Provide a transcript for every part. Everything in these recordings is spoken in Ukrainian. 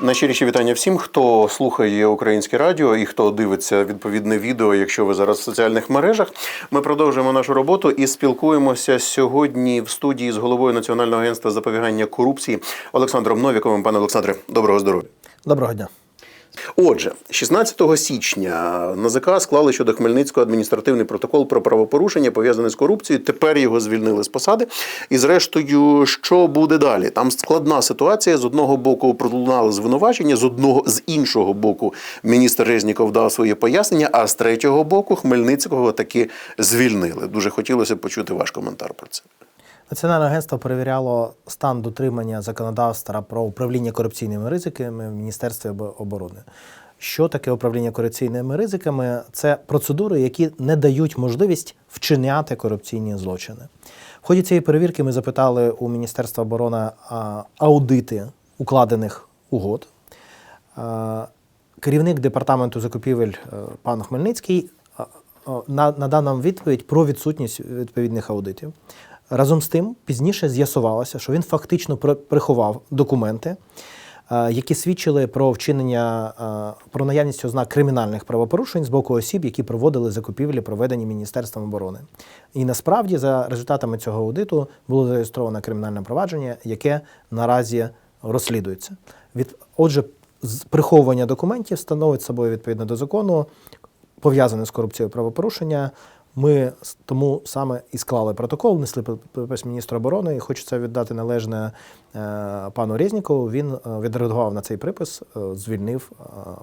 Найщиріші вітання всім, хто слухає українське радіо і хто дивиться відповідне відео, якщо ви зараз в соціальних мережах. Ми продовжуємо нашу роботу і спілкуємося сьогодні в студії з головою Національного агентства запобігання корупції Олександром Новіковим. Пане Олександре, доброго здоров'я. Доброго дня. Отже, 16 січня НАЗК склали щодо Хмельницького адміністративний протокол про правопорушення пов'язане з корупцією. Тепер його звільнили з посади. І зрештою, що буде далі? Там складна ситуація. З одного боку пролунали звинувачення, з одного з іншого боку, міністр Резніков дав своє пояснення. А з третього боку Хмельницького таки звільнили. Дуже хотілося почути ваш коментар про це. Національне агентство перевіряло стан дотримання законодавства про управління корупційними ризиками в Міністерстві оборони. Що таке управління корупційними ризиками? Це процедури, які не дають можливість вчиняти корупційні злочини. В ході цієї перевірки ми запитали у Міністерства оборони аудити укладених угод. Керівник департаменту закупівель е, пан Хмельницький надав нам відповідь про відсутність відповідних аудитів. Разом з тим, пізніше з'ясувалося, що він фактично при- приховав документи, е, які свідчили про вчинення е, про наявність ознак кримінальних правопорушень з боку осіб, які проводили закупівлі, проведені Міністерством оборони. І насправді, за результатами цього аудиту, було зареєстровано кримінальне провадження, яке наразі розслідується. Від отже, приховування документів становить собою відповідно до закону пов'язане з корупцією правопорушення. Ми тому саме і склали протокол, внесли п- припис міністра оборони. І хочеться віддати належне е, пану Резнікову. Він е, відреагував на цей припис, е, звільнив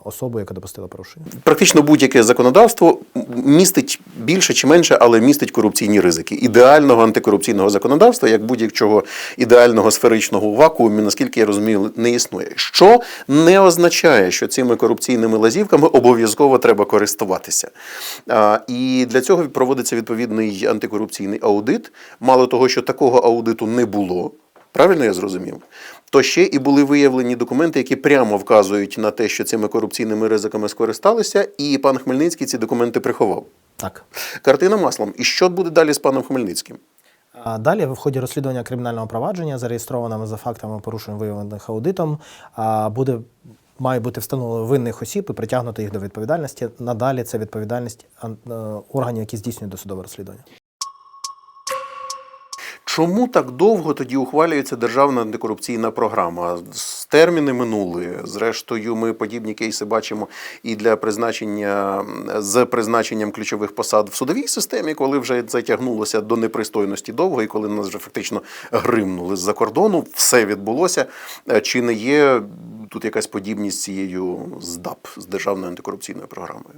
особу, яка допустила порушення. Практично будь-яке законодавство містить більше чи менше, але містить корупційні ризики. Ідеального антикорупційного законодавства, як будь-якого ідеального сферичного вакууму, наскільки я розумію, не існує. Що не означає, що цими корупційними лазівками обов'язково треба користуватися. І для цього проводиться відповідний антикорупційний аудит. Мало того, що такого аудиту не було. Правильно я зрозумів? То ще і були виявлені документи, які прямо вказують на те, що цими корупційними ризиками скористалися, і пан Хмельницький ці документи приховав. Так. Картина маслом. І що буде далі з паном Хмельницьким? Далі, в ході розслідування кримінального провадження, зареєстрованого за фактами порушень, виявлених аудитом, буде має бути встановлено винних осіб і притягнути їх до відповідальності. Надалі це відповідальність е, органів, які здійснюють досудове розслідування. Чому так довго тоді ухвалюється державна антикорупційна програма? Терміни минули. Зрештою, ми подібні кейси бачимо і для призначення з призначенням ключових посад в судовій системі, коли вже затягнулося до непристойності довго, і коли нас вже фактично гримнули з-за кордону, все відбулося. Е, Чи не є тут якась подібність з цією ЗДАП з державною антикорупційною програмою?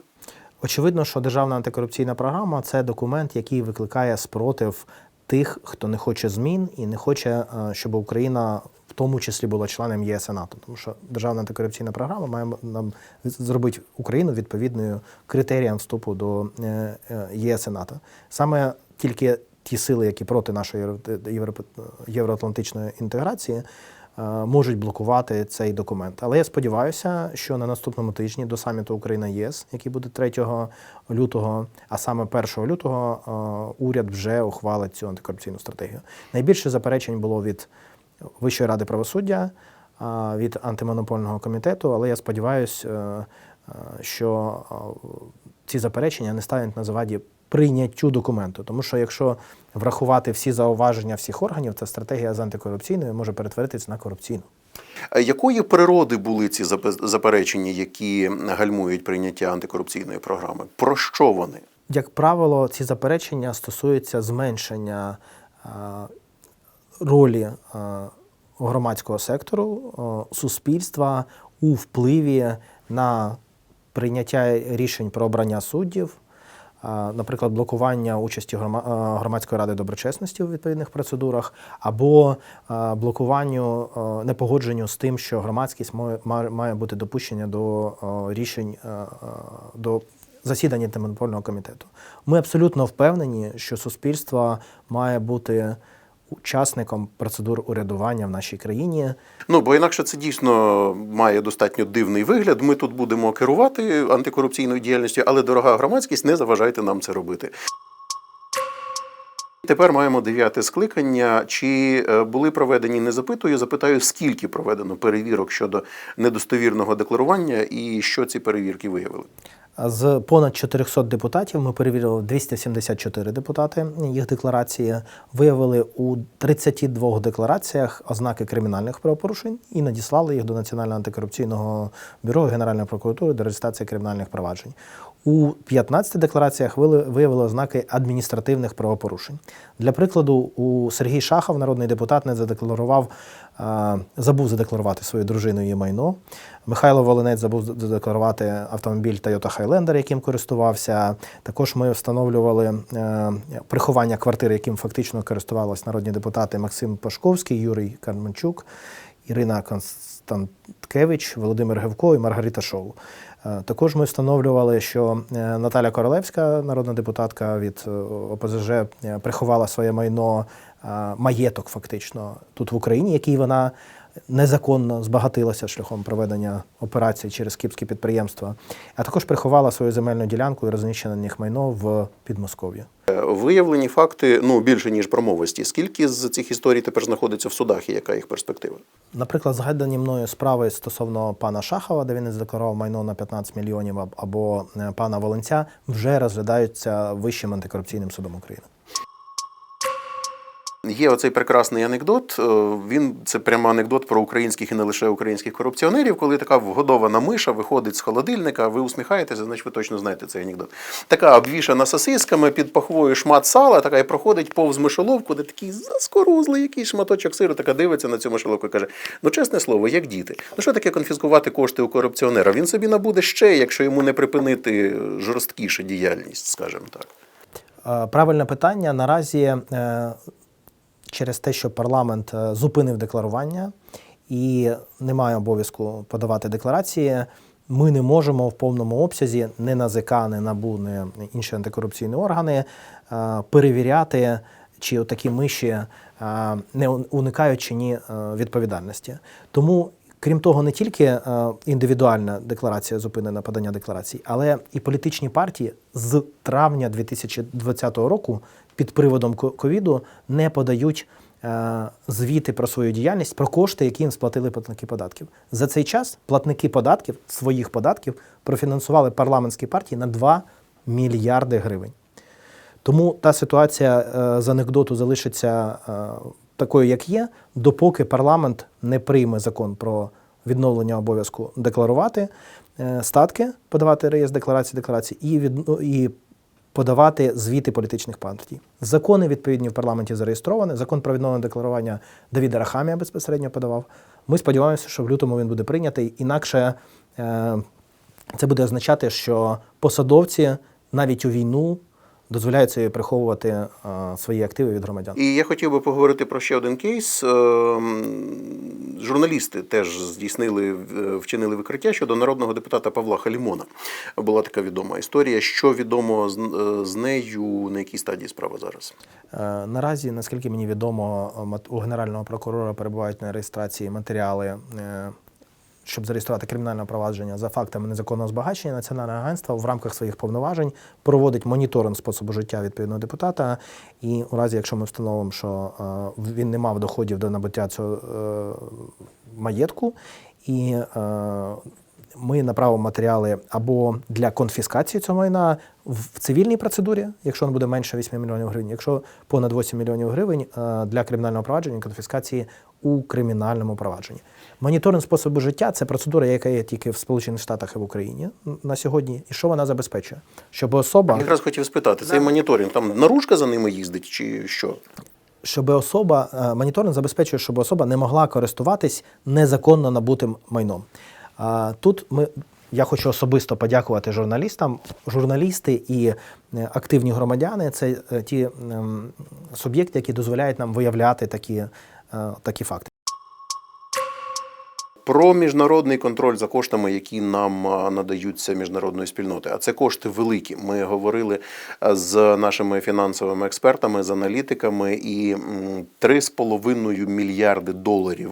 Очевидно, що державна антикорупційна програма це документ, який викликає спротив тих, хто не хоче змін і не хоче, е, щоб Україна в тому числі була членом ЄС і НАТО. Тому що державна антикорупційна програма має нам зробити Україну відповідною критеріям вступу до е, е, ЄС і НАТО. Саме тільки ті сили, які проти нашої євро- євроатлантичної інтеграції, можуть блокувати цей документ. Але я сподіваюся, що на наступному тижні до саміту Україна ЄС, який буде 3 лютого, а саме 1 лютого, е, уряд вже ухвалить цю антикорупційну стратегію. Найбільше заперечень було від Вищої ради правосуддя, е, від антимонопольного комітету, але я сподіваюся, е, е, що е, ці заперечення не стануть на заваді прийняттю документу. Тому що якщо врахувати всі зауваження всіх органів, то стратегія з антикорупційною може перетворитися на корупційну. Якої природи були ці запе- заперечення, які гальмують прийняття антикорупційної програми? Про що вони? Як правило, ці заперечення стосуються зменшення е, ролі е, громадського сектору, е, суспільства у впливі на прийняття рішень про обрання суддів. Наприклад, блокування участі громадської ради доброчесності у відповідних процедурах, або блокуванню непогодженню з тим, що громадськість має- бути допущення до рішень до засідання антимонопольного комітету. Ми абсолютно впевнені, що суспільство має бути учасником процедур урядування в нашій країні. Ну бо інакше це дійсно має достатньо дивний вигляд. Ми тут будемо керувати антикорупційною діяльністю, але дорога громадськість, не заважайте нам це робити. Тепер маємо дев'яте скликання. Чи е, були проведені, не запитую, запитаю, скільки проведено перевірок щодо недостовірного декларування і що ці перевірки виявили. З понад 400 депутатів ми перевірили 274 депутати. Їх декларації виявили у 32 деклараціях ознаки кримінальних правопорушень і надіслали їх до Національного антикорупційного бюро Генеральної прокуратури до реєстрації кримінальних проваджень. У 15 деклараціях вили- виявили ознаки адміністративних правопорушень. Для прикладу, у Сергій Шахов, народний депутат, не задекларував, забув задекларувати свою дружину її майно. Михайло Волинець забув задекларувати автомобіль Toyota Highlander, яким користувався. Також ми встановлювали е, приховання квартири, яким фактично користувалися народні депутати Максим Пашковський, Юрій Карменчук, Ірина Константкевич, Володимир Гевко і Маргарита Шоу. Е, Також ми встановлювали, що е, Наталя Королевська, народна депутатка від е, ОПЗЖ, приховала своє майно, маєток фактично тут в Україні, який вона незаконно збагатилася шляхом проведення операцій через кіпські підприємства, а також приховала свою земельну ділянку і розміщене на них майно в Підмосков'ї. Виявлені факти ну більше ніж промовості. Скільки з цих історій тепер знаходиться в судах і яка їх перспектива? Наприклад, згадані мною справи стосовно пана Шахова, де він здекларував майно на 15 мільйонів, або е, пана Волинця, вже розглядаються Вищим антикорупційним судом України. Є оцей прекрасний анекдот. е, Він це прямо анекдот про українських і не лише українських корупціонерів, коли така вгодована миша виходить з холодильника, ви усміхаєтеся, значить ви точно знаєте цей анекдот. Така обвішана сосисками, під пахвою шмат сала, така і проходить повз мишоловку, де такий заскорузлий якийсь шматочок сиру, така дивиться на цю мишоловку і каже: Ну, чесне слово, як діти. Ну що таке конфіскувати кошти у корупціонера? Він собі набуде ще, якщо йому не припинити жорсткіше діяльність, скажімо так. Е, Правильне питання наразі е, через те, що парламент е, зупинив декларування і немає обов'язку подавати декларації. Ми не можемо в повному обсязі не НАЗК, не НАБУ, не інші антикорупційні органи е, перевіряти, чи такі миші е, не уникають чи ні відповідальності. Тому Крім того, не тільки е, індивідуальна декларація зупинена подання декларацій, але і політичні партії з травня 2020 року під приводом ковіду не подають е, звіти про свою діяльність, про кошти, які їм сплатили платники податків. За цей час платники податків, своїх податків, профінансували парламентські партії на 2 мільярди гривень. Тому та ситуація е, з анекдоту залишиться такою, як є, допоки парламент не прийме закон про відновлення обов'язку декларувати е, статки, подавати реєстр декларації декларації і, від, ну, і подавати звіти політичних партій. Закони відповідні в парламенті зареєстровані. Закон про відновлення декларування Давіда Рахамія безпосередньо подавав. Ми сподіваємося, що в лютому він буде прийнятий. Інакше е, це буде означати, що посадовці навіть у війну дозволяють собі приховувати е, свої активи від громадян. І я хотів би поговорити про ще один кейс. Ем, Журналісти теж здійснили е, вчинили викриття щодо народного депутата Павла Халімона. Була така відома історія. Що відомо з, е, нею, на якій стадії справа зараз? Наразі, наскільки мені відомо, у генерального прокурора перебувають на реєстрації матеріали, щоб зареєструвати кримінальне провадження за фактами незаконного збагачення. Національне агентство в рамках своїх повноважень проводить моніторинг способу життя відповідного депутата. І у разі, якщо ми встановимо, що е, він не мав доходів до набуття цього е, маєтку, і е, ми направимо матеріали або для конфіскації цього майна в цивільній процедурі, якщо він буде менше 8 мільйонів гривень, якщо понад 8 мільйонів гривень для кримінального провадження, конфіскації у кримінальному провадженні. Моніторинг способу життя це процедура, яка є тільки в Сполучених Штатах і в Україні на сьогодні. І що вона забезпечує? Щоб особа Я якраз хотів спитати, цей моніторинг там наружка за ними їздить, чи що? щоб особа е, моніторинг забезпечує, щоб особа не могла користуватись незаконно набутим майном. А Тут ми. Я хочу особисто подякувати журналістам. Журналісти і е, активні громадяни це е, ті ем, суб'єкти, які дозволяють нам виявляти такі, е, такі факти. Про міжнародний контроль за коштами, які нам надаються міжнародної спільноти. А це кошти великі. Ми говорили з нашими фінансовими експертами, з аналітиками, і м, 3,5 мільярди доларів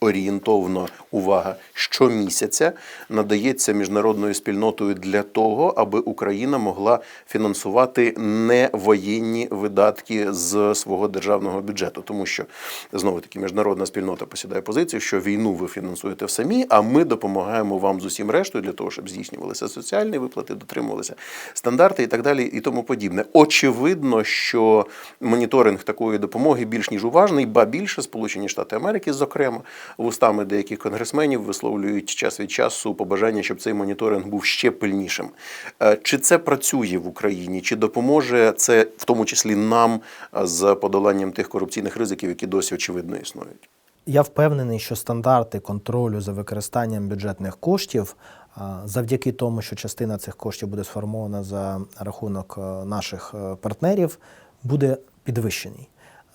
орієнтовно увага, щомісяця надається міжнародною спільнотою для того, аби Україна могла фінансувати невоєнні видатки з свого державного бюджету, тому що знову таки міжнародна спільнота посідає позицію, що війну ви фінансуєте самі, а ми допомагаємо вам з усім рештою для того, щоб здійснювалися соціальні виплати, дотримувалися стандарти і так далі, і тому подібне. Очевидно, що моніторинг такої допомоги більш ніж уважний, ба більше Сполучені Штати Америки, зокрема, вустами деяких конгресменів висловлюють час від часу побажання, щоб цей моніторинг був ще пильнішим. Е, Чи це працює в Україні? Чи допоможе це в тому числі нам е, з подоланням тих корупційних ризиків, які досі очевидно існують? Я впевнений, що стандарти контролю за використанням бюджетних коштів, а, завдяки тому, що частина цих коштів буде сформована за рахунок е, наших е, партнерів, буде підвищений.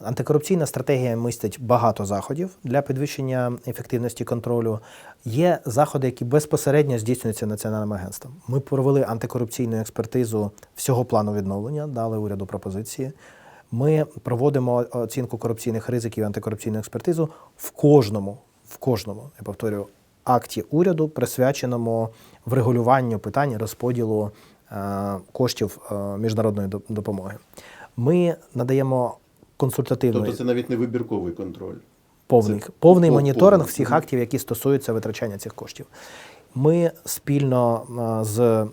Антикорупційна стратегія містить багато заходів для підвищення ефективності контролю. Є заходи, які безпосередньо здійснюються національним агентством. Ми провели антикорупційну експертизу всього плану відновлення, дали уряду пропозиції. Ми проводимо оцінку корупційних ризиків і антикорупційну експертизу в кожному, в кожному, я повторюю, акті уряду, присвяченому врегулюванню питань розподілу е, коштів е, міжнародної допомоги. Ми надаємо консультативну Тобто навіть не вибірковий контроль. повний, Це повний пов- моніторинг повний. всіх актів, які стосуються витрачання цих коштів. Ми спільно е, з е,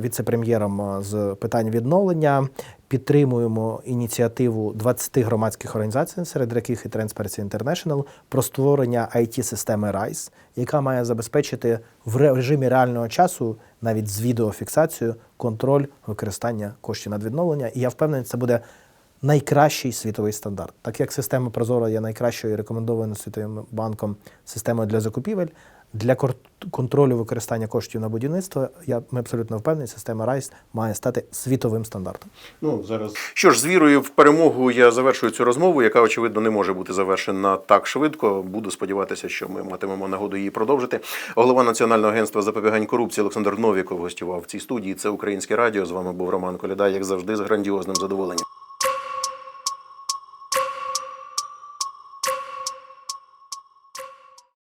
віце-прем'єром е, з питань відновлення підтримуємо ініціативу 20 громадських організацій, серед яких і Transparency International, про створення IT-системи RISE, яка має забезпечити в режимі реального часу, навіть з відеофіксацією, контроль використання коштів над відновлення. І я впевнений, це буде найкращий світовий стандарт. Так як система Прозоро є найкращою і рекомендованою Світовим банком системою для закупівель, для контролю використання коштів на будівництво, я, ми абсолютно впевнені, система RISE має стати світовим стандартом. Ну зараз що ж, з вірою в перемогу я завершую цю розмову, яка очевидно не може бути завершена так швидко. Буду сподіватися, що ми матимемо нагоду її продовжити. Голова Національного агентства запобігань корупції Олександр Новіков гостював в цій студії. Це Українське радіо. З вами був Роман Коляда, як завжди, з грандіозним задоволенням.